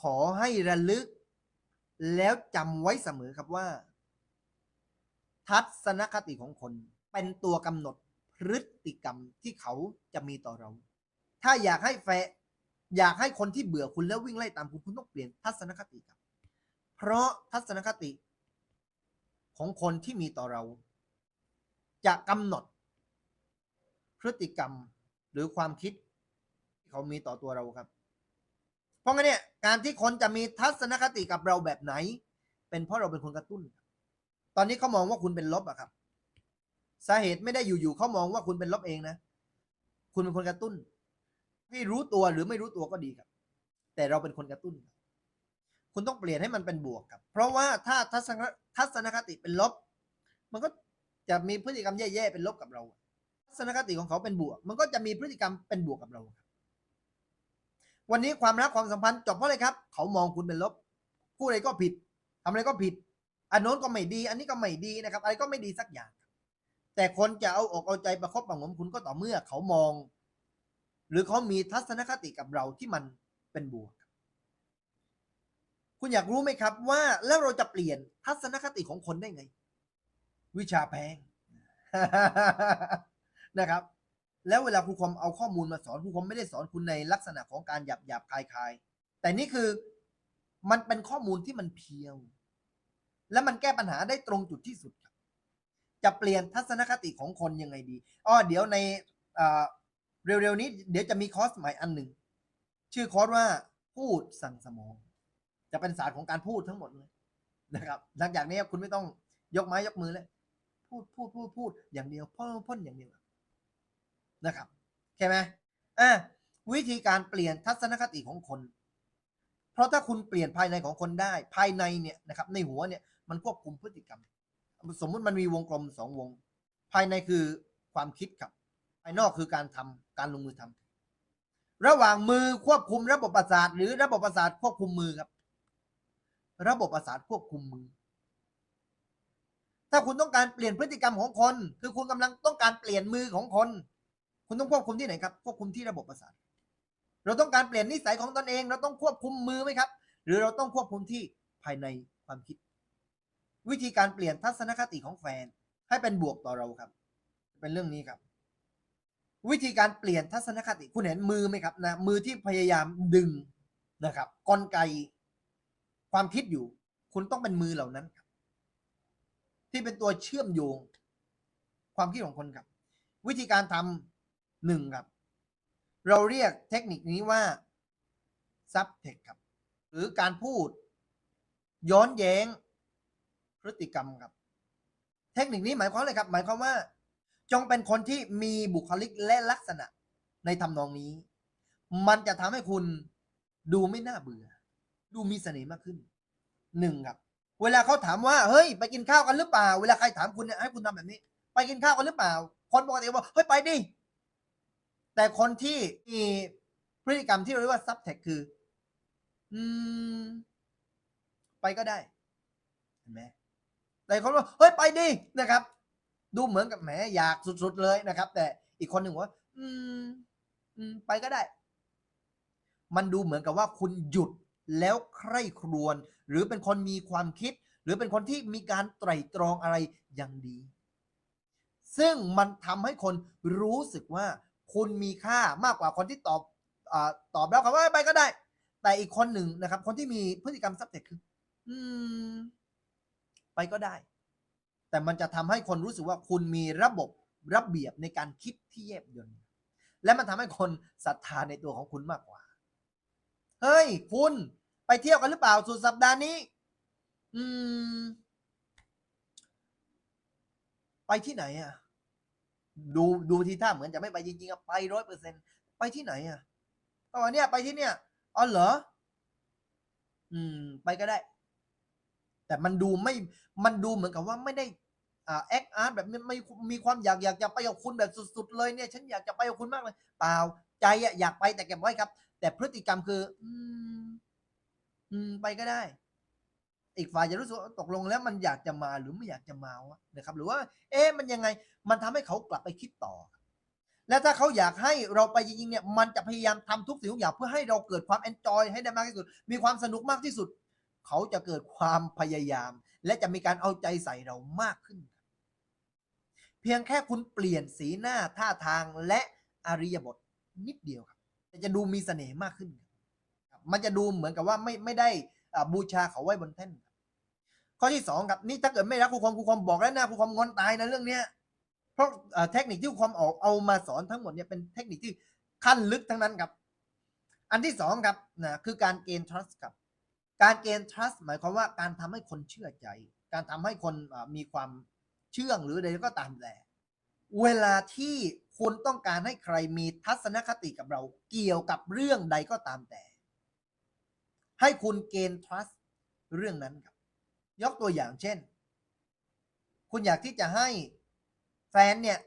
ขอให้ระลึก แล้วจำไว้เสมอครับว่า ทัศนคติของคน เป็นตัวกำหนดพฤติกรรมที่เขาจะมีต่อเรา ถ้าอยากให้แฟอยากให้คนที่เบื่อคุณแล้ววิ่งไล่ตามคุณคุณต้องเปลี่ยนทัศนคติครับ เพราะทัศนคติ ของคนที่มีต่อเรา จะกำหนด พฤติกรรมหรือความคิดที่เขามีต่อตัวเราครับ เพราะงั้นเนี่ยการที่คนจะมีทัศนคติกับเราแบบไหน เป็นเพราะเราเป็นคนกระตุ้น ตอนนี้เขามองว่าคุณเป็นลบอะครับ สาเหตุไม่ได้อยู่ๆเขามองว่าคุณเป็นลบเองนะ คุณเป็นคนกระตุ้นที่รู้ตัวหรือไม่รู้ตัวก็ดีครับ แต่เราเป็นคนกระตุ้น คุณต้องเปลี่ยนให้มันเป็นบวกครับ เพราะว่าถ้าทัศนทัศนคติเป็นลบ มันก็จะมีพฤติกรรมแย่ๆเป็นลบกับเราทัศนคติของเขาเป็นบวก มันก็จะมีพฤติกรรมเป็นบวกกับเราครับ วันนี้ความรักความสัมพันธ์จบเพราะอะไรครับ เขามองคุณเป็นลบพูดอะไรก็ผิดทำอะไรก็ผิด อันโน้นก็ไม่ดี อันนี้ก็ไม่ดีนะครับ อะไรก็ไม่ดีสักอย่าง แต่คนจะเอาอกเอาใจประคบประงมคุณก็ต่อเมื่อเขามอง หรือเขามีทัศนคติกับเราที่มันเป็นบวก คุณอยากรู้ไหมครับว่าแล้วเราจะเปลี่ยนทัศนคติของคนได้ไง วิชาแพงนะครับ แล้วเวลาครูคอมเอาข้อมูลมาสอนครูคอมไม่ได้สอนคุณในลักษณะของการหยาบหยาบคายคายแต่นี่คือมันเป็นข้อมูลที่มันเพียว และมันแก้ปัญหาได้ตรงจุดที่สุดครับ จะเปลี่ยนทัศนคติของคนยังไงดีอ้อเดี๋ยวในเร็วๆนี้ เดี๋ยวจะมีคอร์สใหม่อันหนึ่งชื่อคอร์สว่าพูดสั่งสมอง จะเป็นศาสตร์ของการพูดทั้งหมดเลยนะครับ หลังจากนี้คุณไม่ต้องยกไม้ยกมือแล้วพูดพูดพูดพูดอย่างเดียวพ่นพ่นอย่างเดียว นะครับใช่ไหมอะวิธีการเปลี่ยนทัศนคติของคน เพราะถ้าคุณเปลี่ยนภายในของคนได้ ภายในเนี่ยนะครับ ในหัวเนี่ยมันควบคุมพฤติกรรม สมมุติมันมีวงกลมสองวง ภายในคือความคิดครับภายนอกคือการทำการลงมือทำระหว่างมือควบคุมระบบประสาท หรือระบบประสาทควบคุมมือครับ ระบบประสาทควบคุมมือ ถ้าคุณต้องการเปลี่ยนพฤติกรรมของคน คือคุณกำลังต้องการเปลี่ยนมือของคน คุณต้องควบคุมที่ไหนครับ ควบคุมที่ระบบประสาท เราต้องการเปลี่ยนนิสัยของตนเอง เราต้องควบคุมมือไหมครับ หรือเราต้องควบคุมที่ภายในความคิด วิธีการเปลี่ยนทัศนคติของแฟน ให้เป็นบวกต่อเราครับ เป็นเรื่องนี้ครับ วิธีการเปลี่ยนทัศนคติคุณเห็นมือไหมครับนะมือที่พยายามดึงนะครับกลไกความคิดอยู่ คุณต้องเป็นมือเหล่านั้นครับ ที่เป็นตัวเชื่อมโยง ความคิดของคนครับ วิธีการทำ หนึ่งครับ เราเรียกเทคนิคนี้ว่าซับเทคครับ หรือการพูด ย้อนแย้ง พฤติกรรมครับ เทคนิคนี้หมายความอะไรครับ หมายความว่า จงเป็นคนที่มีบุคลิกและลักษณะในทำนองนี้ มันจะทำให้คุณดูไม่น่าเบื่อ ดูมีเสน่ห์มากขึ้นหนึ่งครับ เวลาเขาถามว่าเฮ้ย ไปกินข้าวกันหรือเปล่า เวลาใครถามคุณเนี่ยให้คุณทำแบบนี้ ไปกินข้าวกันหรือเปล่า คนปกติบอกเฮ้ยไปดิ แต่คนที่มีพฤติกรรมที่เรียกว่าซับเทคคือ อืม ไปก็ได้เห็นไหมแต่คนว่าเฮ้ยไปดินะครับ ดูเหมือนกับแหมอยากสุดๆเลยนะครับ แต่อีกคนหนึ่งว่า อืม อืม ไปก็ได้ มันดูเหมือนกับว่าคุณหยุดแล้วใคร่ครวญหรือเป็นคนมีความคิด หรือเป็นคนที่มีการไตร่ตรองอะไรอย่างดี ซึ่งมันทำให้คนรู้สึกว่า คุณมีค่ามากกว่าคนที่ตอบอตอบแล้วคำว่าไปก็ได้ แต่อีกคนหนึ่งนะครับ คนที่มีพฤติกรรมซับเทคคือ อืม ไปก็ได้ แต่มันจะทำให้คนรู้สึกว่าคุณมีระบบระเบียบในการคิดที่แยบยลและมันทำให้คนศรัทธาในตัวของคุณมากกว่า เฮ้ย คุณไปเที่ยวกันหรือเปล่าสุดสัปดาห์นี้ อืม ไปที่ไหนอะ ดูดูทีท่าเหมือนจะไม่ไปจริงๆอะไปร้อยเปอร์เซ็นไปที่ไหนอะก็วันเนี้ยไปที่เนี้ยอ๋อเหรอ อืม ไปก็ได้ แต่มันดูไม่ มันดูเหมือนกับว่าไม่ได้ อ่าแอคอาร์ตแบบไม่มีความอยากอยากจะไปกับคุณแบบสุดๆเลยเนี่ย ฉันอยากจะไปกับคุณมากเลย เปล่าใจอะอยากไปแต่เก็บไว้ครับ แต่พฤติกรรมคือ อืม อืม ไปก็ได้ อีกฝ่ายจะรู้สึกตกลงแล้วมันอยากจะมาหรือไม่อยากจะมาวะนะครับ หรือว่า เอ๊ะมันยังไงมันทำให้เขากลับไปคิดต่อ และถ้าเขาอยากให้เราไปจริงๆเนี่ยมันจะพยายามทำทุกสิ่งทุกอย่างเพื่อให้เราเกิดความ enjoy ให้ได้มากที่สุด มีความสนุกมากที่สุด เขาจะเกิดความพยายาม และจะมีการเอาใจใส่เรามากขึ้น เพียงแค่คุณเปลี่ยนสีหน้าท่าทางและอริยบทนิดเดียวครับจะดูมีเสน่ห์มากขึ้น มันจะดูเหมือนกับว่าไม่ไม่ได้บูชาเขาไว้บนแท่น ข้อที่สองครับนี่ถ้าเกิดไม่รักครูความครูความบอกแล้วนะครูความงอนตายนะเรื่องเนี้ยเพราะเทคนิคที่ครูความออกเอามาสอนทั้งหมดเนี่ยเป็นเทคนิคที่ขั้นลึกทั้งนั้นครับ อันที่สองครับนะคือการเกณฑ์ trust ครับ การเกณฑ์ trust หมายความว่าการทำให้คนเชื่อใจ การทำให้คนมีความเชื่องหรือใดก็ตามแต่เวลาที่คุณต้องการให้ใครมีทัศนคติกับเรา เกี่ยวกับเรื่องใดก็ตามแต่ ให้คุณเกณฑ์ trust เรื่องนั้นครับ ยกตัวอย่างเช่น คุณอยากที่จะให้แฟนเนี่ย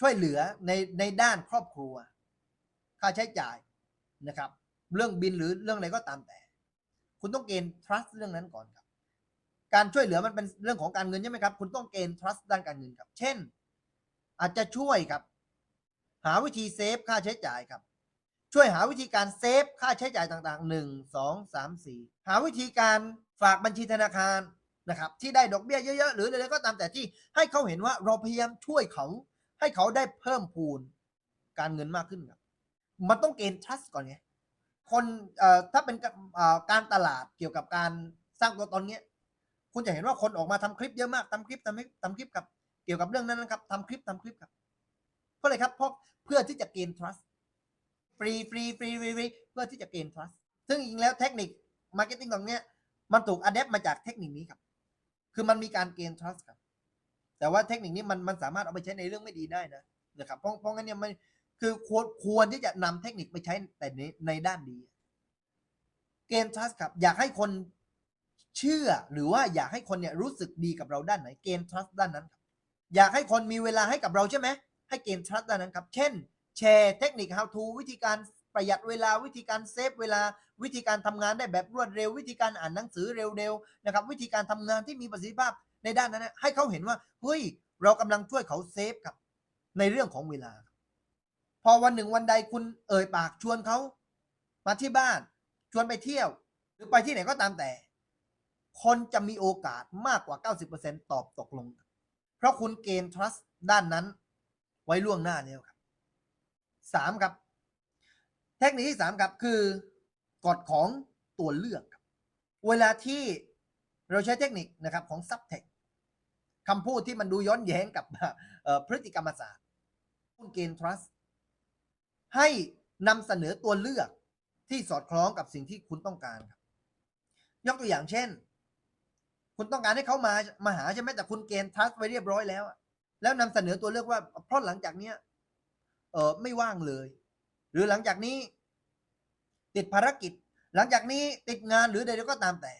ช่วยเหลือในในด้านครอบครัว ค่าใช้จ่ายนะครับ เรื่องบินหรือเรื่องอะไรก็ตามแต่ คุณต้องเกณฑ์ trust เรื่องนั้นก่อนครับ การช่วยเหลือมันเป็นเรื่องของการเงินใช่ไหมครับ คุณต้องเกณฑ์ trust ด้านการเงินครับ เช่น อาจจะช่วยครับ หาวิธีเซฟค่าใช้จ่ายครับ ช่วยหาวิธีการเซฟค่าใช้จ่ายต่างๆหนึ่งสองสามสี่หาวิธีการฝากบัญชีธนาคาร นะครับที่ได้ดอกเบี้ยเยอะๆ หรืออะไรก็ตามแต่ที่ให้เขาเห็นว่าเราพยายามช่วยเขา ให้เขาได้เพิ่มพูนการเงินมากขึ้นครับมันต้องเกณฑ์ trust ก่อนไงคนถ้าเป็นการตลาดเกี่ยวกับการสร้างตัวตนเนี้ยคุณจะเห็นว่าคนออกมาทำคลิปเยอะมากทำคลิปทำคลิปทำคลิปกับ เกี่ยวกับเรื่องนั้นนะครับทำคลิปทำคลิปครับเพราะอะไรครับเพราะเพื่อที่จะเกณฑ์ trust ฟรีฟรีฟรีฟรีเพื่อที่จะเกณฑ์ trust ซึ่งจริงแล้วเทคนิค marketing ตรงเนี้ยมันถูก adapt มาจากเทคนิคนี้ครับ คือมันมีการเกณฑ์ trust ครับ แต่ว่าเทคนิคนี้มันมันสามารถเอาไปใช้ในเรื่องไม่ดีได้นะนะครับเพราะเพราะงั้นเนี่ยมันคือควรควรที่จะนำเทคนิคไปใช้แต่ในในด้านดี เกณฑ์ trust ครับ อยากให้คนเชื่อหรือว่าอยากให้คนเนี่ยรู้สึกดีกับเราด้านไหนเกณฑ์ trust ด้านนั้นครับอยากให้คนมีเวลาให้กับเราใช่ไหมให้เกณฑ์ trust ด้านนั้นครับ เช่นแชร์เทคนิค how to วิธีการ ประหยัดเวลาวิธีการเซฟเวลาวิธีการทำงานได้แบบรวดเร็ว วิธีการอ่านหนังสือเร็วๆนะครับวิธีการทำงานที่มีประสิทธิภาพในด้านนั้น ให้เขาเห็นว่าเฮ้ยเรากำลังช่วยเขาเซฟครับในเรื่องของเวลา พอวันหนึ่งวันใดคุณเอ่ยปากชวนเขามาที่บ้าน ชวนไปเที่ยว หรือไปที่ไหนก็ตามแต่ คนจะมีโอกาสมากกว่า 90%ตอบตกลง เพราะคุณเกณฑ์ trust ด้านนั้น ไว้ล่วงหน้าแล้วครับสามครับ เทคนิคที่สามครับคือกฎของตัวเลือกครับเวลาที่เราใช้เทคนิคนะครับของ subtext คำพูดที่มันดูย้อนแย้งกับพฤติกรรมศาสตร์คุณเกณฑ์ trust ให้นำเสนอตัวเลือกที่สอดคล้องกับสิ่งที่คุณต้องการครับ ยกตัวอย่างเช่น คุณต้องการให้เขามามาหาใช่ไหมแต่คุณเกณฑ์ trust ไว้เรียบร้อยแล้ว แล้วนำเสนอตัวเลือกว่า เพราะหลังจากเนี้ยเออไม่ว่างเลย หรือหลังจากนี้ ติดภารกิจ หลังจากนี้ติดงานหรือใดๆก็ตามแต่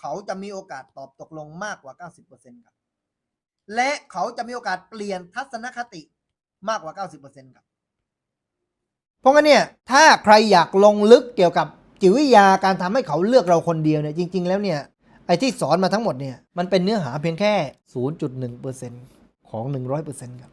เขาจะมีโอกาสตอบตกลงมากกว่า 90%ครับ และเขาจะมีโอกาสเปลี่ยนทัศนคติมากกว่า 90%ครับ เพราะงั้นเนี่ย ถ้าใครอยากลงลึกเกี่ยวกับจิตวิทยาการทำให้เขาเลือกเราคนเดียวเนี่ยจริง ๆ แล้วเนี่ยไอ้ที่สอนมาทั้งหมดเนี่ยมันเป็นเนื้อหาเพียงแค่ 0.1%ของ 100%ครับ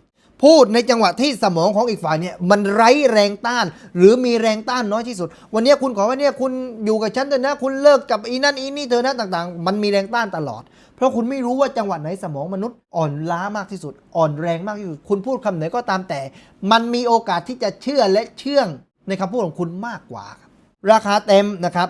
พูดในจังหวะที่สมองของอีกฝ่ายเนี่ยมันไร้แรงต้าน หรือมีแรงต้านน้อยที่สุด วันนี้คุณขอว่าเนี่ยคุณอยู่กับฉันเถอะนะ คุณเลิกกับอีนั่นอีนี่เธอนะต่างๆ มันมีแรงต้านตลอด เพราะคุณไม่รู้ว่าจังหวะไหนสมองมนุษย์อ่อนล้ามากที่สุด อ่อนแรงมากที่สุด คุณพูดคำไหนก็ตามแต่ มันมีโอกาสที่จะเชื่อและเชื่องในคำพูดของคุณมากกว่า ราคาเต็มนะครับ